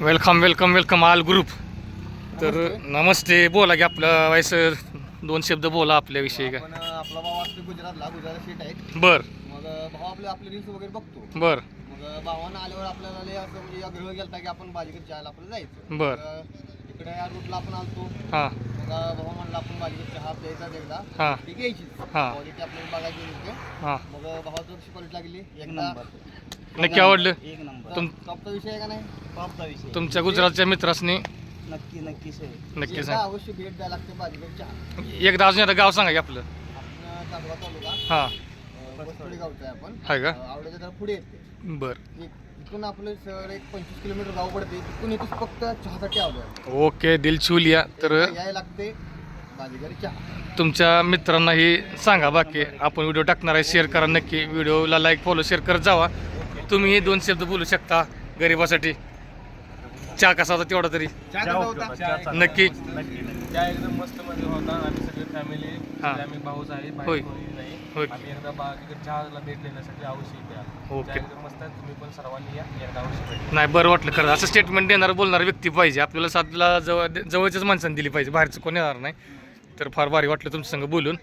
Welcome welcome welcome all group तर नमस्ते. बोला की आपलं वायसर दोन शब्द बोला आपल्याविषयी काय आपण अं, आपला भाऊ असतो गुजरातला गुजरात सीट आहे. बर. मग अं, भाऊ आपले आपले रील्स वगैरे बघतो. बर. मग अं, भावानं आल्यावर आपल्याला लय असं म्हणजे आग्रह गेलता की आपण बाजीगर चहाला आपल्याला जायचं. बर. मग, अं, इकडे या रूटला आपण आलतो. हां. मग अं, भाऊ म्हणला आपण बाजीगर चहा प्यायचा एकदा. हां. ती घ्यायची हा. क्वालिटी आपल्याला बघायची होती. हां. मग अं, भावाचं कशी क्वालिटी लागली एकदा नक्की आवडलं. एक नंबर. तुम टॉपचा विषय आहे का नाही? टॉपचा विषय. तुमच्या गुजरातच्या मित्रासनी. नक्की नक्की सर. नक्की एकदा सांग अवश्य भेट द्यायला लागते बाजीगर चहा एकदा अजून गाव सांगा की आपलं. तालुका. हां. अं, गावचं आहे आपण. आहे का? अं, आवड्याच्या जरा पुढे येते. बर. एक- इथून आपलं सर एक पंचवीस किलोमीटर गाव पडते. तिथून इथून फक्त चहासाठी आलो ओके दिल छुलिया तर यायला लागते चहा तुमच्या मित्रांनाही सांगा बाकी. आपण व्हिडिओ टाकणार आहे शेअर करा. नक्की व्हिडिओला लाईक फॉलो शेअर करत जावा. तुम्ही दोन शब्द बोलू शकता गरिबासाठी. चहा कसा होता तेवढा तरी. नक्की. त्या एकदम मस्त मध्ये होता. आम्ही सगळे फॅमिली हा. आम्ही भाऊच आहे होय. कोणी नाही. होय. आम्ही एकदा चहाला भेट देण्यासाठी आवश्यक द्या ओके. त्या एकदम मस्त आहे. तुम्ही पण सर्वांनी या. एकदा आवश्यक भेट नाही बरं वाटलं खरं. असं स्टेटमेंट देणार बोलणार व्यक्ती पाहिजे. आपल्याला साथला जवळ जवळच्याच माणसाने दिली पाहिजे. बाहेरचं कोणी येणार नाही. तर फार भारी वाटलं तुमच्या संग बोलून.